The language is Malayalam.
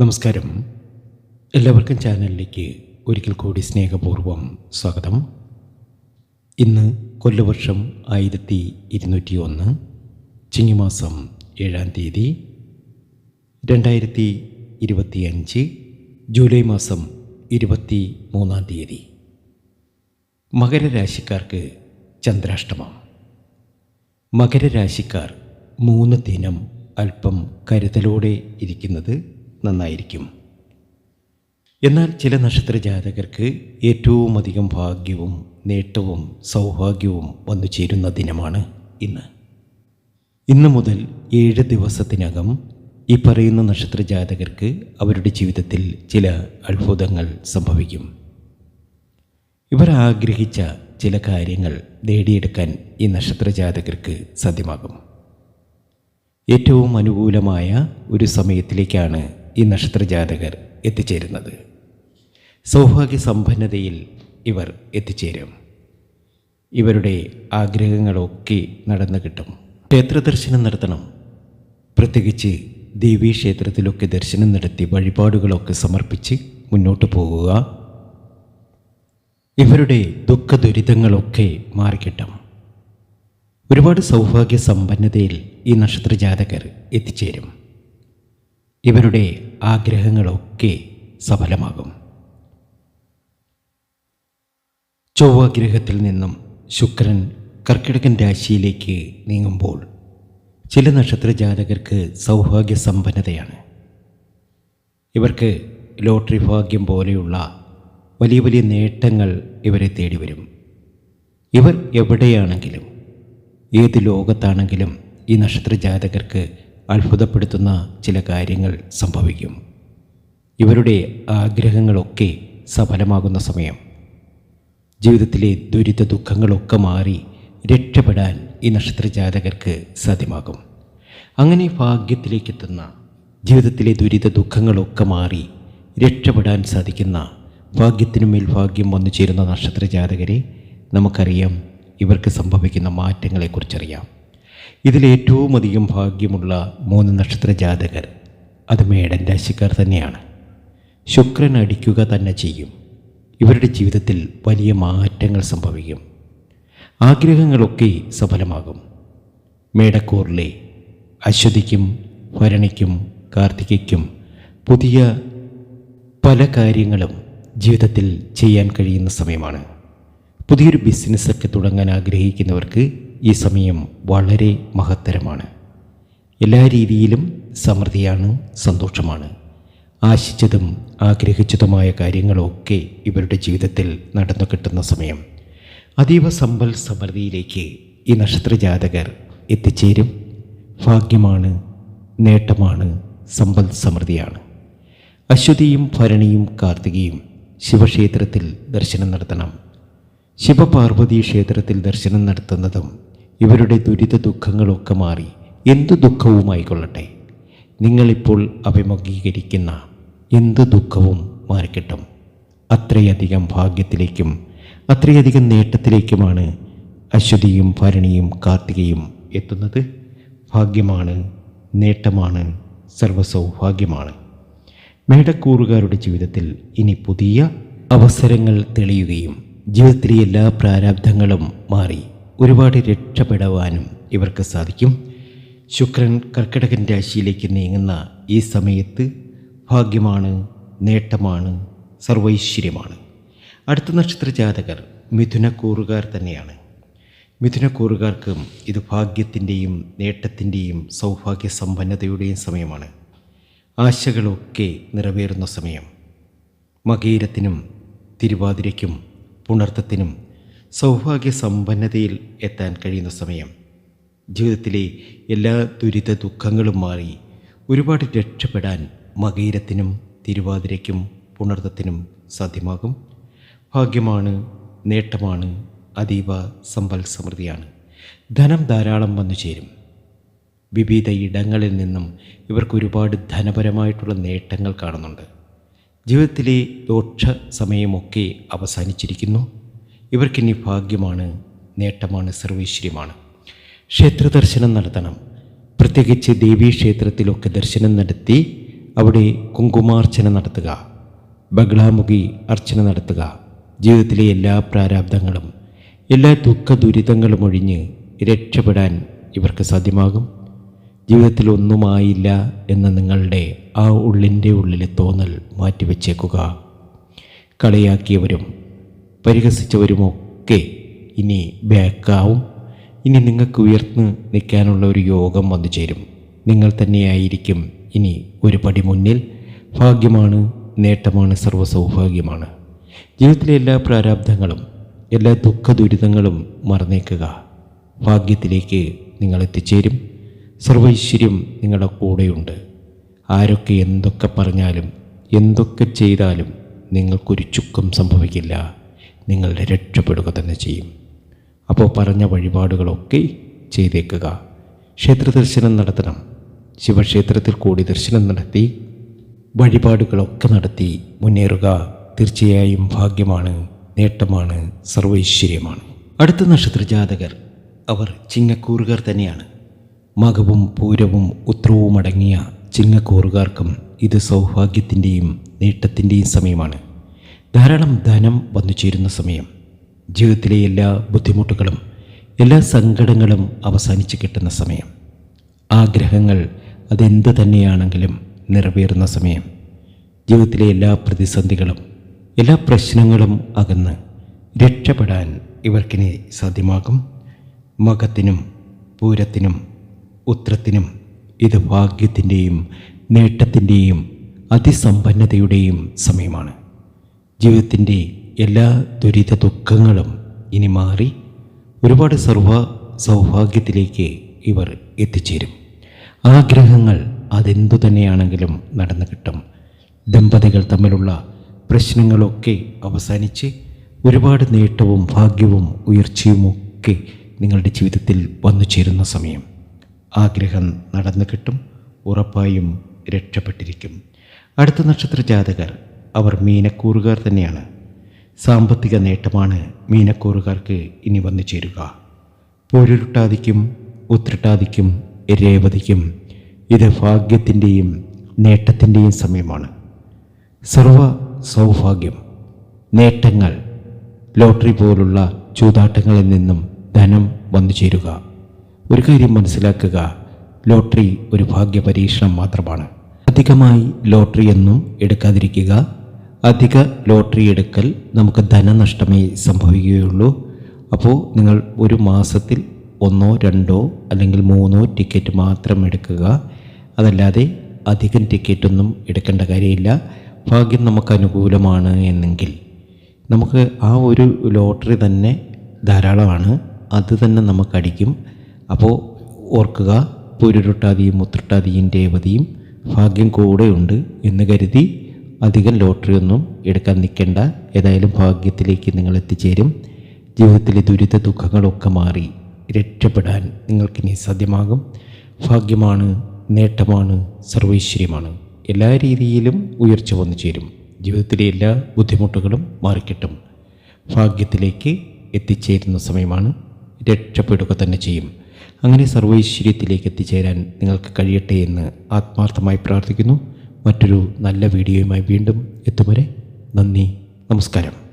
നമസ്കാരം. എല്ലാവർക്കും ചാനലിലേക്ക് ഒരിക്കൽ കൂടി സ്നേഹപൂർവം സ്വാഗതം. ഇന്ന് കൊല്ലവർഷം ആയിരത്തി ഇരുന്നൂറ്റി ഒന്ന് ചിങ്ങിമാസം ഏഴാം തീയതി രണ്ടായിരത്തി ഇരുപത്തി അഞ്ച് ജൂലൈ മാസം ഇരുപത്തി മൂന്നാം തീയതി. മകരരാശിക്കാർക്ക് ചന്ദ്രാഷ്ടമം. മകരരാശിക്കാർ മൂന്ന് ദിനം അല്പം കരുതലോടെ ഇരിക്കുന്നത് നന്നായിരിക്കും. എന്നാൽ ചില നക്ഷത്ര ജാതകർക്ക് ഏറ്റവും അധികം ഭാഗ്യവും നേട്ടവും സൗഭാഗ്യവും വന്നു ചേരുന്ന ദിനമാണ് ഇന്ന്. ഇന്ന് മുതൽ ഏഴ് ദിവസത്തിനകം ഈ പറയുന്ന നക്ഷത്ര ജാതകർക്ക് അവരുടെ ജീവിതത്തിൽ ചില അത്ഭുതങ്ങൾ സംഭവിക്കും. ഇവർ ആഗ്രഹിച്ച ചില കാര്യങ്ങൾ നേടിയെടുക്കാൻ ഈ നക്ഷത്ര ജാതകർക്ക് സാധ്യമാകും. ഏറ്റവും അനുകൂലമായ ഒരു സമയത്തിലേക്കാണ് ഈ നക്ഷത്രജാതകർ എത്തിച്ചേരുന്നത്. സൗഭാഗ്യ സമ്പന്നതയിൽ ഇവർ എത്തിച്ചേരും. ഇവരുടെ ആഗ്രഹങ്ങളൊക്കെ നടന്നു കിട്ടും. ക്ഷേത്ര ദർശനം നടത്തണം. പ്രത്യേകിച്ച് ദേവീ ക്ഷേത്രത്തിലൊക്കെ ദർശനം നടത്തി വഴിപാടുകളൊക്കെ സമർപ്പിച്ച് മുന്നോട്ട് പോകുക ഇവരുടെ ദുഃഖ ദുരിതങ്ങളൊക്കെ മാറിക്കിട്ടും. ഒരുപാട് സൗഭാഗ്യ സമ്പന്നതയിൽ ഈ നക്ഷത്രജാതകർ എത്തിച്ചേരും. ഇവരുടെ ആഗ്രഹങ്ങളൊക്കെ സഫലമാകും. ചൊവ്വാഗ്രഹത്തിൽ നിന്നും ശുക്രൻ കർക്കിടകൻ രാശിയിലേക്ക് നീങ്ങുമ്പോൾ ചില നക്ഷത്ര ജാതകർക്ക് സൗഭാഗ്യ സമ്പന്നതയാണ് ഇവർക്ക് ലോട്ടറി ഭാഗ്യം പോലെയുള്ള വലിയ വലിയ നേട്ടങ്ങൾ ഇവരെ തേടി വരും ഇവർ എവിടെയാണെങ്കിലും ഏത് ലോകത്താണെങ്കിലും ഈ നക്ഷത്ര ജാതകർക്ക് അത്ഭുതപ്പെടുത്തുന്ന ചില കാര്യങ്ങൾ സംഭവിക്കും. ഇവരുടെ ആഗ്രഹങ്ങളൊക്കെ സഫലമാകുന്ന സമയം. ജീവിതത്തിലെ ദുരിത ദുഃഖങ്ങളൊക്കെ മാറി രക്ഷപ്പെടാൻ ഈ നക്ഷത്ര ജാതകർക്ക് സാധ്യമാകും. അങ്ങനെ ഭാഗ്യത്തിലേക്കെത്തുന്ന ജീവിതത്തിലെ ദുരിത ദുഃഖങ്ങളൊക്കെ മാറി രക്ഷപ്പെടാൻ സാധിക്കുന്ന ഭാഗ്യത്തിനു മേൽ ഭാഗ്യം വന്നു ചേരുന്ന നക്ഷത്ര ജാതകരെ നമുക്കറിയാം ഇവർക്ക് സംഭവിക്കുന്ന മാറ്റങ്ങളെക്കുറിച്ചറിയാം. ഇതിലേറ്റവും അധികം ഭാഗ്യമുള്ള മൂന്ന് നക്ഷത്ര ജാതകർ അത് മേടൻ രാശിക്കാർ തന്നെയാണ്. ശുക്രൻ അടിക്കുക തന്നെ ചെയ്യും. ഇവരുടെ ജീവിതത്തിൽ വലിയ മാറ്റങ്ങൾ സംഭവിക്കും. ആഗ്രഹങ്ങളൊക്കെ സഫലമാകും. മേടക്കൂറിലെ അശ്വതിക്കും ഭരണിക്കും കാർത്തികയ്ക്കും പുതിയ പല കാര്യങ്ങളും ജീവിതത്തിൽ ചെയ്യാൻ കഴിയുന്ന സമയമാണ്. പുതിയൊരു ബിസിനസ്സൊക്കെ തുടങ്ങാൻ ആഗ്രഹിക്കുന്നവർക്ക് ഈ സമയം വളരെ മഹത്തരമാണ്. എല്ലാ രീതിയിലും സമൃദ്ധിയാണ് സന്തോഷമാണ്. ആശിച്ചതും ആഗ്രഹിച്ചതുമായ കാര്യങ്ങളൊക്കെ ഇവരുടെ ജീവിതത്തിൽ നടന്നു കിട്ടുന്ന സമയം. അതീവ സമ്പൽ സമൃദ്ധിയിലേക്ക് ഈ നക്ഷത്ര ജാതകർ എത്തിച്ചേരും. ഭാഗ്യമാണ് നേട്ടമാണ് സമ്പൽ സമൃദ്ധിയാണ്. അശ്വതിയും ഭരണിയും കാർത്തികയും ശിവക്ഷേത്രത്തിൽ ദർശനം നടത്തണം. ശിവപാർവതി ക്ഷേത്രത്തിൽ ദർശനം നടത്തുന്നതും ഇവരുടെ ദുരിത ദുഃഖങ്ങളൊക്കെ മാറി എന്തു ദുഃഖവുമായിക്കൊള്ളട്ടെ? നിങ്ങളിപ്പോൾ അഭിമുഖീകരിക്കുന്ന എന്ത് ദുഃഖവും മാറിക്കിട്ടും? അത്രയധികം ഭാഗ്യത്തിലേക്കും അത്രയധികം നേട്ടത്തിലേക്കുമാണ് അശ്വതിയും ഭരണിയും കാർത്തികയും എത്തുന്നത്. ഭാഗ്യമാണ് നേട്ടമാണ് സർവസൗഭാഗ്യമാണ് മേടക്കൂറുകാരുടെ ജീവിതത്തിൽ ഇനി പുതിയ അവസരങ്ങൾ തെളിയുകയും ജീവിതത്തിലെ എല്ലാ പ്രാരാബ്ധങ്ങളും മാറി ഒരുപാട് രക്ഷപ്പെടുവാനും ഇവർക്ക് സാധിക്കും. ശുക്രൻ കർക്കിടകൻ രാശിയിലേക്ക് നീങ്ങുന്ന ഈ സമയത്ത് ഭാഗ്യമാണ് നേട്ടമാണ് സർവൈശ്വര്യമാണ്. അടുത്ത നക്ഷത്ര ജാതകർ മിഥുനക്കൂറുകാർ തന്നെയാണ്. മിഥുനക്കൂറുകാർക്കും ഇത് ഭാഗ്യത്തിന്റെയും നേട്ടത്തിന്റെയും സൗഭാഗ്യ സമ്പന്നതയുടെയും സമയമാണ്. ആശകളൊക്കെ നിറവേറുന്ന സമയം. മകീരത്തിനും തിരുവാതിരയ്ക്കും പുണർത്തത്തിനും സൗഭാഗ്യ സമ്പന്നതയിൽ എത്താൻ കഴിയുന്ന സമയം. ജീവിതത്തിലെ എല്ലാ ദുരിത ദുഃഖങ്ങളും മാറി ഒരുപാട് രക്ഷപ്പെടാൻ മകീരത്തിനും തിരുവാതിരയ്ക്കും പുണർത്തത്തിനും സാധ്യമാകും. ഭാഗ്യമാണ് നേട്ടമാണ് അതീവ സമ്പൽ സമൃദ്ധിയാണ്. ധനം ധാരാളം വന്നു ചേരും. വിവിധ ഇടങ്ങളിൽ നിന്നും ഇവർക്ക് ഒരുപാട് ധനപരമായിട്ടുള്ള നേട്ടങ്ങൾ കാണുന്നുണ്ട്. ജീവിതത്തിലെ ദോക്ഷ സമയമൊക്കെ അവസാനിച്ചിരിക്കുന്നു. ഇവർക്കിനി ഭാഗ്യമാണ് നേട്ടമാണ് സർവൈശ്വര്യമാണ്. ക്ഷേത്ര ദർശനം നടത്തണം. പ്രത്യേകിച്ച് ദേവീ ക്ഷേത്രത്തിലൊക്കെ ദർശനം നടത്തി അവിടെ കുങ്കുമാർച്ചന നടത്തുക ബഗ്ലാമുഖി അർച്ചന നടത്തുക ജീവിതത്തിലെ എല്ലാ പ്രാരാബ്ദങ്ങളും എല്ലാ ദുഃഖ ദുരിതങ്ങളും ഒഴിഞ്ഞ് രക്ഷപ്പെടാൻ ഇവർക്ക് സാധ്യമാകും. ജീവിതത്തിൽ ഒന്നുമായില്ല എന്ന നിങ്ങളുടെ ആ ഉള്ളിന്റെ ഉള്ളിലെ തോന്നൽ മാറ്റിവെച്ചേക്കുക. കളിയാക്കിയവരും പരിഹസിച്ചവരുമൊക്കെ ഇനി ബാക്കാവും. ഇനി നിങ്ങൾക്ക് ഉയർന്ന് നിൽക്കാനുള്ള ഒരു യോഗം വന്നു ചേരും. നിങ്ങൾ തന്നെയായിരിക്കും ഇനി ഒരു പടി മുന്നിൽ. ഭാഗ്യമാണ് നേട്ടമാണ് സർവസൗഭാഗ്യമാണ്. ജീവിതത്തിലെ എല്ലാ പ്രാരാബ്ധങ്ങളും എല്ലാ ദുഃഖ ദുരിതങ്ങളും മറന്നേക്കുക. ഭാഗ്യത്തിലേക്ക് നിങ്ങൾ എത്തിച്ചേരും. സർവൈശ്വര്യം നിങ്ങളുടെ കൂടെയുണ്ട്. ആരൊക്കെ എന്തൊക്കെ പറഞ്ഞാലും എന്തൊക്കെ ചെയ്താലും നിങ്ങൾക്കൊരു ചുക്കം സംഭവിക്കില്ല. നിങ്ങളുടെ രക്ഷപ്പെടുക തന്നെ ചെയ്യും. അപ്പോൾ പറഞ്ഞ വഴിപാടുകളൊക്കെ ചെയ്തേക്കുക. ക്ഷേത്ര ദർശനം നടത്തണം. ശിവക്ഷേത്രത്തിൽ കൂടി ദർശനം നടത്തി വഴിപാടുകളൊക്കെ നടത്തി മുന്നേറുക തീർച്ചയായും ഭാഗ്യമാണ് നേട്ടമാണ് സർവൈശ്വര്യമാണ്. അടുത്ത നക്ഷത്ര ജാതകർ അവർ ചിങ്ങക്കൂറുകാർ തന്നെയാണ്. മകവും പൂരവും ഉത്രവും അടങ്ങിയ ചിങ്ങക്കൂറുകാർക്കും ഇത് സൗഭാഗ്യത്തിന്റെയും നേട്ടത്തിന്റെയും സമയമാണ്. ധാരാളം ധനം വന്നു ചേരുന്ന സമയം. ജീവിതത്തിലെ എല്ലാ ബുദ്ധിമുട്ടുകളും എല്ലാ സങ്കടങ്ങളും അവസാനിച്ച് കിട്ടുന്ന സമയം. ആഗ്രഹങ്ങൾ അതെന്ത് തന്നെയാണെങ്കിലും നിറവേറുന്ന സമയം. ജീവിതത്തിലെ എല്ലാ പ്രതിസന്ധികളും എല്ലാ പ്രശ്നങ്ങളും അകന്ന് രക്ഷപ്പെടാൻ ഇവർക്കിനി സാധ്യമാകും. മകത്തിനും പൂരത്തിനും ഉത്രത്തിനും ഇത് ഭാഗ്യത്തിന്റെയും നേട്ടത്തിന്റെയും അതിസമ്പന്നതയുടെയും സമയമാണ്. ജീവിതത്തിന്റെ എല്ലാ ദുരിത ദുഃഖങ്ങളും ഇനി മാറി ഒരുപാട് സർവ സൗഭാഗ്യത്തിലേക്ക് ഇവർ എത്തിച്ചേരും. ആഗ്രഹങ്ങൾ അതെന്തു തന്നെയാണെങ്കിലും നടന്നു കിട്ടും. ദമ്പതികൾ തമ്മിലുള്ള പ്രശ്നങ്ങളൊക്കെ അവസാനിച്ച് ഒരുപാട് നേട്ടവും ഭാഗ്യവും ഉയർച്ചയുമൊക്കെ നിങ്ങളുടെ ജീവിതത്തിൽ വന്നു ചേരുന്ന സമയം. ആഗ്രഹം നടന്നു കിട്ടും ഉറപ്പായും രക്ഷപ്പെട്ടിരിക്കും. അടുത്ത നക്ഷത്ര ജാതകർ അവർ മീനക്കൂറുകാർ തന്നെയാണ്. സാമ്പത്തിക നേട്ടമാണ് മീനക്കൂറുകാർക്ക് ഇനി വന്നു ചേരുക. പൊരുട്ടാതിക്കും ഉത്രട്ടാതിക്കും രേവതിക്കും ഇത് ഭാഗ്യത്തിന്റെയും നേട്ടത്തിന്റെയും സമയമാണ്. സർവ സൗഭാഗ്യം നേട്ടങ്ങൾ ലോട്ടറി പോലുള്ള ചൂതാട്ടങ്ങളിൽ നിന്നും ധനം വന്നു ചേരുക. ഒരു കാര്യം മനസ്സിലാക്കുക ലോട്ടറി ഒരു ഭാഗ്യ പരീക്ഷണം മാത്രമാണ്. അധികമായി ലോട്ടറി എന്നും എടുക്കാതിരിക്കുക അധിക ലോട്ടറി എടുക്കൽ നമുക്ക് ധനനഷ്ടമേ സംഭവിക്കുകയുള്ളൂ. അപ്പോൾ നിങ്ങൾ ഒരു മാസത്തിൽ ഒന്നോ രണ്ടോ അല്ലെങ്കിൽ മൂന്നോ ടിക്കറ്റ് മാത്രം എടുക്കുക. അതല്ലാതെ അധികം ടിക്കറ്റൊന്നും എടുക്കേണ്ട കാര്യമില്ല. ഭാഗ്യം നമുക്ക് അനുകൂലമാണ് എന്നെങ്കിൽ. നമുക്ക് ആ ഒരു ലോട്ടറി തന്നെ ധാരാളമാണ്. അത് തന്നെ നമുക്ക് അടിക്കും. അപ്പോൾ ഓർക്കുക പുരുരുട്ടാതിയും മുത്രട്ടാതിയും രേവതിയും ഭാഗ്യം കൂടെയുണ്ട് എന്ന് കരുതി അധികം ലോട്ടറി ഒന്നും എടുക്കാൻ നിൽക്കേണ്ട. ഏതായാലും ഭാഗ്യത്തിലേക്ക് നിങ്ങൾ എത്തിച്ചേരും. ജീവിതത്തിലെ ദുരിത ദുഃഖങ്ങളൊക്കെ മാറി രക്ഷപ്പെടാൻ നിങ്ങൾക്കിനി സാധ്യമാകും. ഭാഗ്യമാണ് നേട്ടമാണ് സർവൈശ്വര്യമാണ്. എല്ലാ രീതിയിലും ഉയർച്ച വന്നു ചേരും. ജീവിതത്തിലെ എല്ലാ ബുദ്ധിമുട്ടുകളും മാറിക്കിട്ടും. ഭാഗ്യത്തിലേക്ക് എത്തിച്ചേരുന്ന സമയമാണ്. രക്ഷപ്പെടുക തന്നെ ചെയ്യും. അങ്ങനെ സർവൈശ്വര്യത്തിലേക്ക് എത്തിച്ചേരാൻ നിങ്ങൾക്ക് കഴിയട്ടെ എന്ന് ആത്മാർത്ഥമായി പ്രാർത്ഥിക്കുന്നു. മറ്റൊരു നല്ല വീഡിയോയുമായി വീണ്ടും എത്തും വരെ നന്ദി നമസ്കാരം.